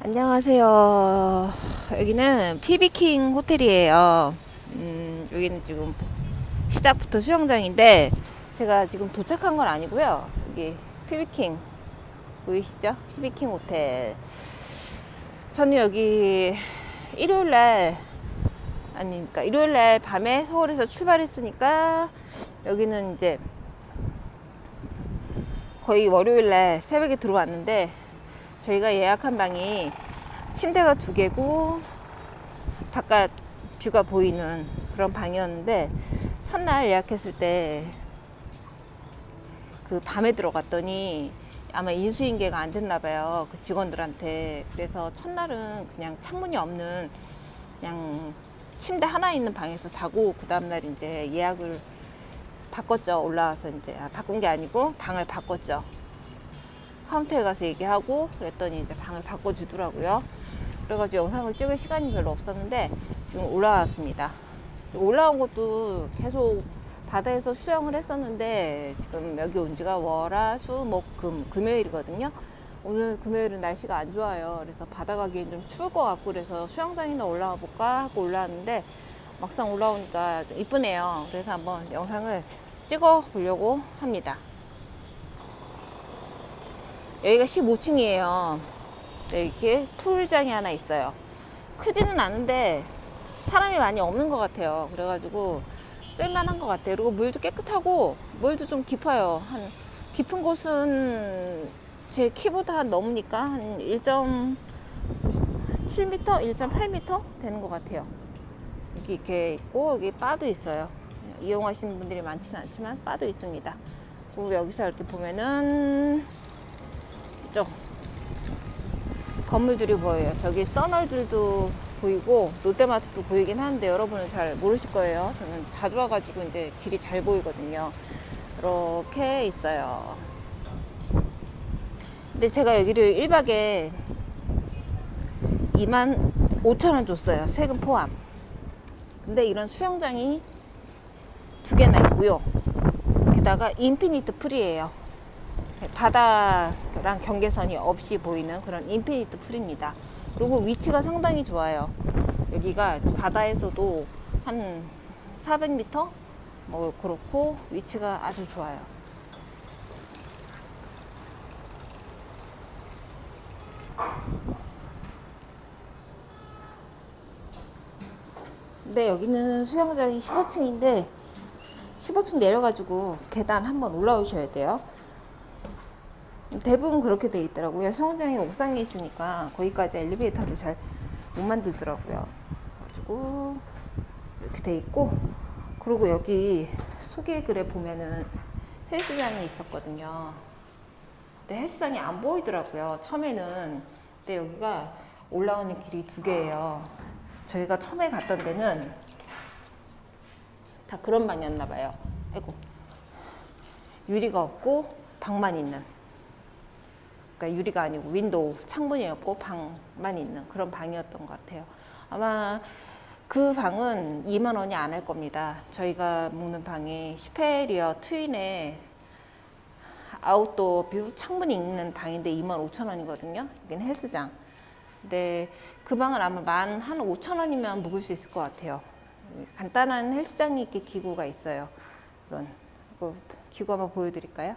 안녕하세요. 여기는 피비킹 호텔이에요. 음, 여기는 지금 시작부터 수영장인데 제가 지금 도착한 건 아니고요. 여기 피비킹 보이시죠? 피비킹 호텔. 저는 여기 일요일 날 아니 그러니까 일요일 날 밤에 서울에서 출발했으니까 여기는 이제 거의 월요일 날 새벽에 들어왔는데 저희가 예약한 방이 침대가 두 개고 바깥 뷰가 보이는 그런 방이었는데 첫날 예약했을 때 그 밤에 들어갔더니 아마 인수인계가 안 됐나 봐요. 그 직원들한테. 그래서 첫날은 그냥 창문이 없는 그냥 침대 하나 있는 방에서 자고 그 다음날 이제 예약을 바꿨죠. 올라와서 이제 아, 바꾼 게 아니고 방을 바꿨죠. 카운터에 가서 얘기하고 그랬더니 이제 방을 바꿔주더라고요. 그래가지고 영상을 찍을 시간이 별로 없었는데 지금 올라왔습니다. 올라온 것도 계속 바다에서 수영을 했었는데 지금 여기 온 지가 월화 수 목 금 금요일이거든요. 오늘 금요일은 날씨가 안 좋아요. 그래서 바다 가기엔 좀 추울 것 같고 그래서 수영장이나 올라와 볼까 하고 올라왔는데 막상 올라오니까 좀 이쁘네요. 그래서 한번 영상을 찍어 보려고 합니다. 여기가 15층이에요. 이렇게 풀장이 하나 있어요. 크지는 않은데 사람이 많이 없는 것 같아요. 그래가지고 쓸만한 것 같아요. 그리고 물도 깨끗하고 물도 좀 깊어요. 한 깊은 곳은 제 키보다 한 넘으니까 한 1.7m, 1.8m 되는 것 같아요. 여기 이렇게 있고 여기 바도 있어요. 이용하시는 분들이 많지는 않지만 바도 있습니다. 그리고 여기서 이렇게 보면은 이쪽 건물들이 보여요. 저기 써널들도 보이고 롯데마트도 보이긴 하는데 여러분은 잘 모르실 거예요. 저는 자주 와가지고 이제 길이 잘 보이거든요. 이렇게 있어요. 근데 제가 여기를 1박에 2만 5천 원 줬어요. 세금 포함. 근데 이런 수영장이 두 개나 있고요. 게다가 인피니트 풀이에요. 바다랑 경계선이 없이 보이는 그런 인피니트 풀입니다. 그리고 위치가 상당히 좋아요. 여기가 바다에서도 한 400m? 뭐 그렇고 위치가 아주 좋아요. 근데 여기는 수영장이 15층인데 15층 내려가지고 계단 한번 올라오셔야 돼요. 대부분 그렇게 돼 있더라고요. 수영장이 옥상에 있으니까 거기까지 엘리베이터를 잘 못 만들더라고요. 그래가지고 이렇게 돼 있고 그리고 여기 소개 글에 보면은 헬스장이 있었거든요. 근데 헬스장이 안 보이더라고요. 처음에는. 근데 여기가 올라오는 길이 두 개예요. 저희가 처음에 갔던 데는 다 그런 방이었나 봐요. 아이고. 유리가 없고 방만 있는. 그러니까 유리가 아니고 윈도우 창문이 없고 방만 있는 그런 방이었던 것 같아요. 아마 그 방은 2만 원이 안 할 겁니다. 저희가 묵는 방이 슈페리어 트윈에 아웃도어 뷰 창문이 있는 방인데 2만 5천 원이거든요. 여기는 헬스장. 근데 그 방은 아마 만 한 5천 원이면 묵을 수 있을 것 같아요. 간단한 헬스장이 이렇게 기구가 있어요. 이런 기구 한번 보여드릴까요?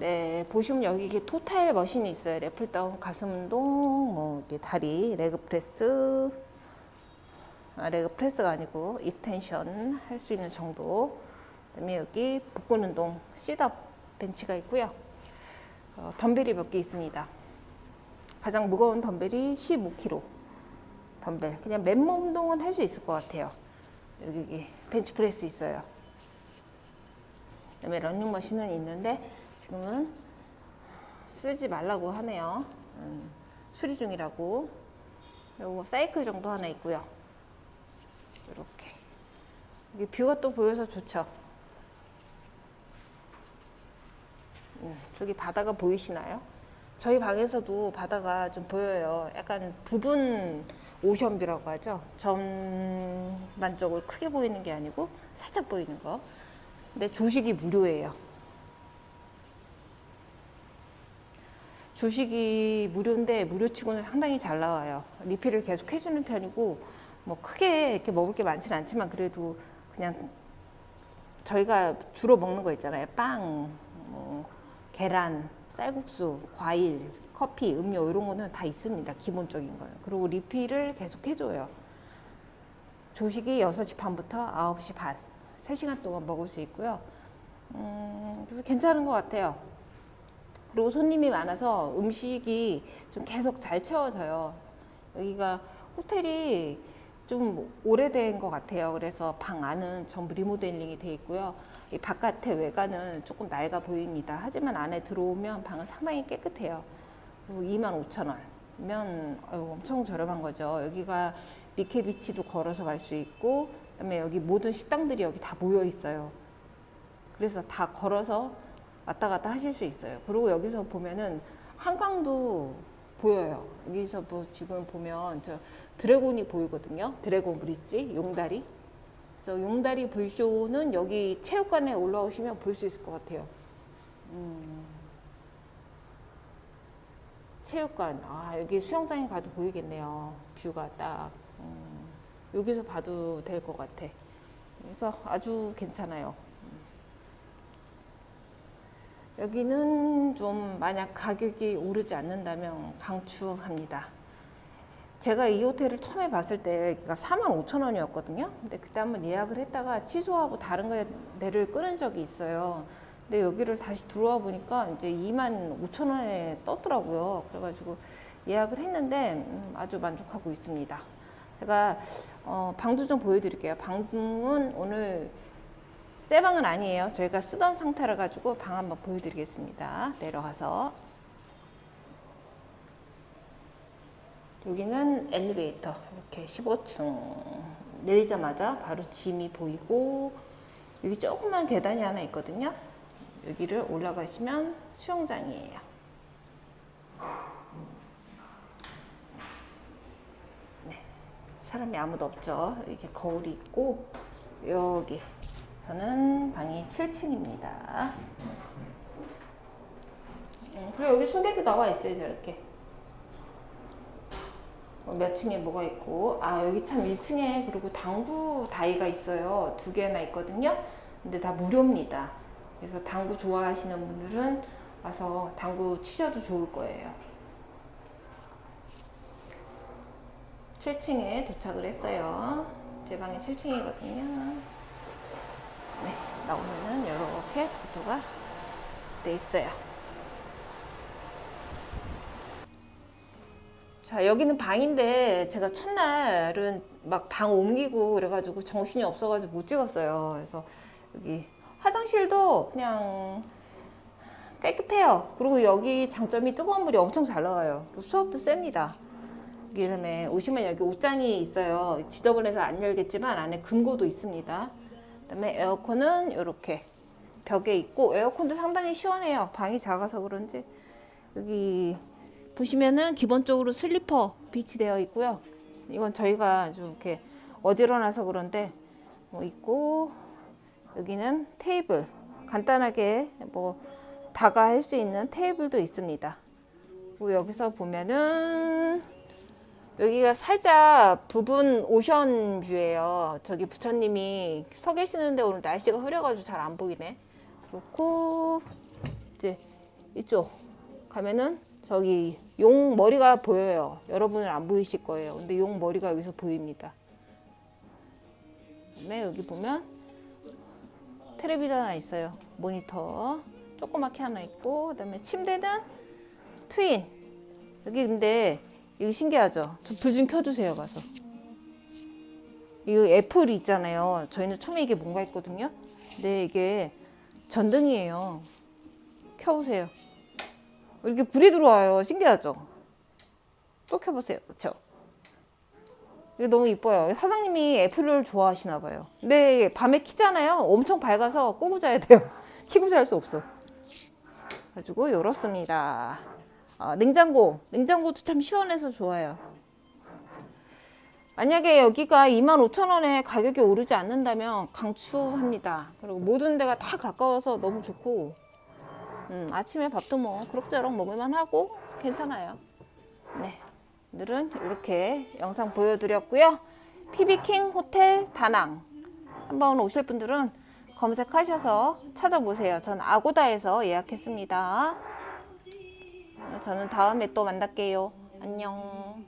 네, 보시면 여기 이게 토탈 머신이 있어요. 래플다운, 가슴 운동, 뭐 이렇게 다리, 레그 프레스, 아, 레그 프레스가 아니고 익텐션 할 수 있는 정도. 그다음에 여기 복근 운동, 시덥 벤치가 있고요. 어, 덤벨이 몇 개 있습니다. 가장 무거운 덤벨이 15kg. 덤벨. 그냥 맨몸 운동은 할 수 있을 것 같아요. 여기, 벤치 프레스 있어요. 그다음에 런닝머신은 있는데 지금은 쓰지 말라고 하네요. 음, 수리 중이라고. 그리고 사이클 정도 하나 있고요. 이렇게. 여기 뷰가 또 보여서 좋죠. 음, 저기 바다가 보이시나요? 저희 방에서도 바다가 좀 보여요. 약간 부분 오션뷰라고 하죠. 전반적으로 크게 보이는 게 아니고 살짝 보이는 거. 근데 조식이 무료예요. 조식이 무료인데 무료치고는 상당히 잘 나와요. 리필을 계속 해주는 편이고 뭐 크게 이렇게 먹을 게 많지는 않지만 그래도 그냥 저희가 주로 먹는 거 있잖아요. 빵, 뭐 계란, 쌀국수, 과일, 커피, 음료 이런 거는 다 있습니다. 기본적인 거예요. 그리고 리필을 계속 해줘요. 조식이 6시 반부터 9시 반, 3시간 동안 먹을 수 있고요. 음, 괜찮은 것 같아요. 그리고 손님이 많아서 음식이 좀 계속 잘 채워져요. 여기가 호텔이 좀 오래된 것 같아요. 그래서 방 안은 전부 리모델링이 돼 있고요. 이 바깥의 외관은 조금 낡아 보입니다. 하지만 안에 들어오면 방은 상당히 깨끗해요. 그리고 25,000원이면 엄청 저렴한 거죠. 여기가 니케비치도 걸어서 갈 수 있고, 그다음에 여기 모든 식당들이 여기 다 모여 있어요. 그래서 다 걸어서 왔다 갔다 하실 수 있어요. 그리고 여기서 보면은 한강도 보여요. 여기서 뭐 지금 보면 저 드래곤이 보이거든요. 드래곤 브릿지, 용다리. 그래서 용다리 불쇼는 여기 체육관에 올라오시면 볼 수 있을 것 같아요. 음. 체육관. 아, 여기 수영장에 가도 보이겠네요. 뷰가 딱. 음, 여기서 봐도 될 것 같아. 그래서 아주 괜찮아요. 여기는 좀 만약 가격이 오르지 않는다면 강추합니다. 제가 이 호텔을 처음에 봤을 때 4만 5천 원이었거든요. 근데 그때 한번 예약을 했다가 취소하고 다른 거 데를 끊은 적이 있어요. 근데 여기를 다시 들어와 보니까 이제 2만 5천 원에 떴더라고요. 그래가지고 예약을 했는데 음, 아주 만족하고 있습니다. 제가 어, 방도 좀 보여드릴게요. 방은 오늘 새 방은 아니에요. 저희가 쓰던 상태라 가지고 방 한번 보여드리겠습니다. 내려가서 여기는 엘리베이터 이렇게 15층 내리자마자 바로 짐이 보이고 여기 조그만 계단이 하나 있거든요. 여기를 올라가시면 수영장이에요. 네, 사람이 아무도 없죠. 이렇게 거울이 있고 여기 저는 방이 7층입니다. 음, 그리고 여기 손대도 나와 있어요, 저렇게. 어, 몇 층에 뭐가 있고, 아, 여기 참 1층에 그리고 당구 다이가 있어요. 두 개나 있거든요. 근데 다 무료입니다. 그래서 당구 좋아하시는 분들은 와서 당구 치셔도 좋을 거예요. 7층에 도착을 했어요. 제 방이 7층이거든요. 네, 나오면은 이렇게 구조가 돼 있어요. 자, 여기는 방인데 제가 첫날은 막 방 옮기고 그래가지고 정신이 없어가지고 못 찍었어요. 그래서 여기 화장실도 그냥 깨끗해요. 그리고 여기 장점이 뜨거운 물이 엄청 잘 나와요. 수압도 셉니다. 그다음에 오시면 여기 옷장이 있어요. 지저분해서 안 열겠지만 안에 금고도 있습니다. 그다음에 에어컨은 이렇게 벽에 있고 에어컨도 상당히 시원해요. 방이 작아서 그런지 여기 보시면은 기본적으로 슬리퍼 비치 되어 있고요. 이건 저희가 좀 이렇게 어지러나서 그런데 뭐 있고 여기는 테이블 간단하게 뭐 다가 할 수 있는 테이블도 있습니다. 여기서 보면은 여기가 살짝 부분 오션 뷰예요. 저기 부처님이 서 계시는데 오늘 날씨가 흐려가지고 잘 안 보이네. 그렇고 이제 이쪽 가면은 저기 용 머리가 보여요. 여러분은 안 보이실 거예요. 근데 용 머리가 여기서 보입니다. 그다음에 여기 보면 텔레비전 하나 있어요. 모니터 조그맣게 하나 있고 그다음에 침대는 트윈. 여기 근데 이거 신기하죠? 불 좀 켜주세요 가서. 이거 애플이 있잖아요. 저희는 처음에 이게 뭔가 했거든요. 근데 이게 전등이에요. 켜보세요. 이렇게 불이 들어와요. 신기하죠? 또 켜보세요. 그쵸? 이게 너무 이뻐요. 사장님이 애플을 좋아하시나 봐요. 근데 밤에 키잖아요. 엄청 밝아서 끄고 자야 돼요. 키고 잘 수 없어. 가지고 열었습니다. 아, 냉장고. 냉장고도 참 시원해서 좋아요. 만약에 여기가 25,000원에 가격이 오르지 않는다면 강추합니다. 그리고 모든 데가 다 가까워서 너무 좋고 음, 아침에 밥도 뭐 그럭저럭 먹을만 하고 괜찮아요. 네. 오늘은 이렇게 영상 보여드렸고요. 피비킹 호텔 다낭 한번 오실 분들은 검색하셔서 찾아보세요. 전 아고다에서 예약했습니다. 저는 다음에 또 만날게요. 안녕.